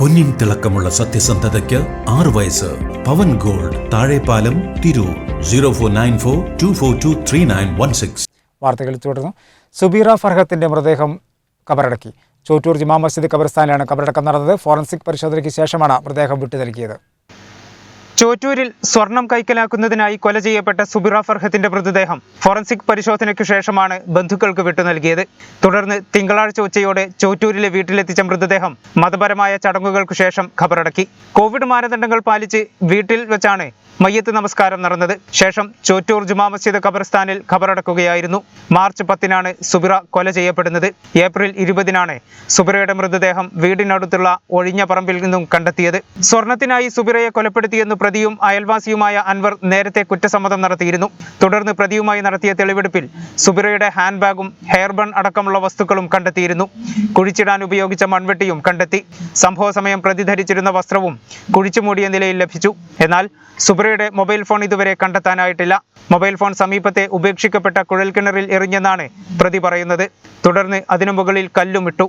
പൊന്നിൻ തിളക്കമുള്ള സത്യസന്ധതയ്ക്ക് ആറ് വയസ്സ്. പവൻ gold Thazhepalam Tirur. Zero four nine four two four two three nine one six. വാർത്തകൾ തുടർന്നു സുബീറ ഫർഹത്തിന്റെ മൃതദേഹം കബറടക്കി. ചോറ്റൂർ ജുമാ മസ്ജിദ് കബർസ്ഥാനിലാണ് കബറടക്കം നടന്നത്. ഫോറൻസിക് പരിശോധനയ്ക്ക് ശേഷമാണ് മൃതദേഹം വിട്ടു നൽകിയത്. ചോറ്റൂരിൽ സ്വർണം കൈക്കലാക്കുന്നതിനായി കൊല ചെയ്യപ്പെട്ട സുബിറ ഫർഹത്തിന്റെ മൃതദേഹം ഫോറൻസിക് പരിശോധനയ്ക്കു ശേഷമാണ് ബന്ധുക്കൾക്ക് വിട്ടു നൽകിയത്. തുടർന്ന് തിങ്കളാഴ്ച ഉച്ചയോടെ ചോറ്റൂരിലെ വീട്ടിലെത്തിച്ച മൃതദേഹം മതപരമായ ചടങ്ങുകൾക്കു ശേഷം ഖബറടക്കി. കോവിഡ് മാനദണ്ഡങ്ങൾ പാലിച്ച് വീട്ടിൽ വെച്ചാണ് മയ്യത്ത് നമസ്കാരം നടന്നത്. ശേഷം ചോറ്റൂർ ജുമാ മസ്ജിദ് ഖബർസ്ഥാനിൽ ഖബറടക്കുകയായിരുന്നു. മാർച്ച് പത്തിനാണ് സുബിറ കൊല ചെയ്യപ്പെടുന്നത്. ഏപ്രിൽ ഇരുപതിനാണ് സുബിറയുടെ മൃതദേഹം വീടിനടുത്തുള്ള ഒഴിഞ്ഞ പറമ്പിൽ നിന്നും കണ്ടെത്തിയത്. സ്വർണത്തിനായി സുബിറയെ കൊലപ്പെടുത്തിയെന്ന് പ്രതിയും അയൽവാസിയുമായ അൻവർ നേരത്തെ കുറ്റസമ്മതം നടത്തിയിരുന്നു. തുടർന്ന് പ്രതിയുമായി നടത്തിയ തെളിവെടുപ്പിൽ സുബിറയുടെ ഹാൻഡ് ബാഗും ഹെയർബൺ അടക്കമുള്ള വസ്തുക്കളും കണ്ടെത്തിയിരുന്നു. കുഴിച്ചിടാൻ ഉപയോഗിച്ച മൺവെട്ടിയും കണ്ടെത്തി. സംഭവ സമയം പ്രതി ധരിച്ചിരുന്ന വസ്ത്രവും കുഴിച്ചു മൂടിയ നിലയിൽ ലഭിച്ചു. എന്നാൽ സുബ്രയുടെ മൊബൈൽ ഫോൺ ഇതുവരെ കണ്ടെത്താനായിട്ടില്ല. മൊബൈൽ ഫോൺ സമീപത്തെ ഉപേക്ഷിക്കപ്പെട്ട കുഴൽക്കിണറിൽ എറിഞ്ഞെന്നാണ് പ്രതി പറയുന്നത്. തുടർന്ന് അതിനു മുകളിൽ കല്ലും ഇട്ടു.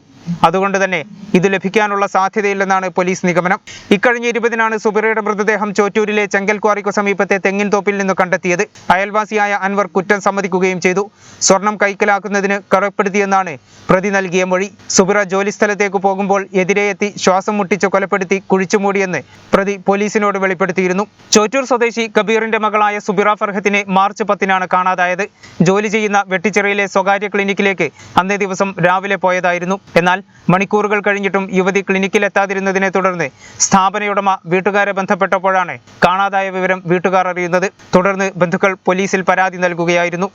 അതുകൊണ്ട് തന്നെ ഇത് ലഭിക്കാനുള്ള സാധ്യതയില്ലെന്നാണ് പോലീസ് നിഗമനം. ഇക്കഴിഞ്ഞ ഇരുപതിനാണ് സുബിറയുടെ മൃതദേഹം ചോറ്റൂരിലെ ചെങ്കൽ ക്വാറിക്കു സമീപത്തെ തെങ്ങിൻ തോപ്പിൽ നിന്ന് കണ്ടെത്തിയത്. അയൽവാസിയായ അൻവർ കുറ്റം സമ്മതിക്കുകയും ചെയ്തു. സ്വർണം കൈക്കലാക്കുന്നതിന് കടപ്പെടുത്തിയെന്നാണ് പ്രതി നൽകിയ മൊഴി. സുബിറ ജോലിസ്ഥലത്തേക്ക് പോകുമ്പോൾ എതിരെ എത്തി ശ്വാസം മുട്ടിച്ച് കൊലപ്പെടുത്തി കുഴിച്ചുമൂടിയെന്ന് പ്രതി പോലീസിനോട് വെളിപ്പെടുത്തിയിരുന്നു. ചോറ്റൂർ സ്വദേശി കബീറിന്റെ മകളായ സുബിറ ഫർഹത്തിനെ മാർച്ച് പത്തിനാണ് കാണാതായത്. ജോലി ചെയ്യുന്ന വെട്ടിച്ചിറയിലെ സ്വകാര്യ ക്ലിനിക്കിലേക്ക് അന്നേ ദിവസം രാവിലെ പോയതായിരുന്നു. എന്നാൽ മണിക്കൂറുകൾ കഴിഞ്ഞിട്ടും യുവതി ക്ലിനിക്കിൽ ക്ലിനിക്കിലെത്താതിരുന്നതിനെ തുടർന്ന് സ്ഥാപനയുടമ വീട്ടുകാരെ ബന്ധപ്പെട്ടപ്പോഴാണ് കാണാതായ വിവരം വീട്ടുകാർ അറിയുന്നത്. തുടർന്ന് ബന്ധുക്കൾ പോലീസിൽ പരാതി നൽകുകയായിരുന്നു.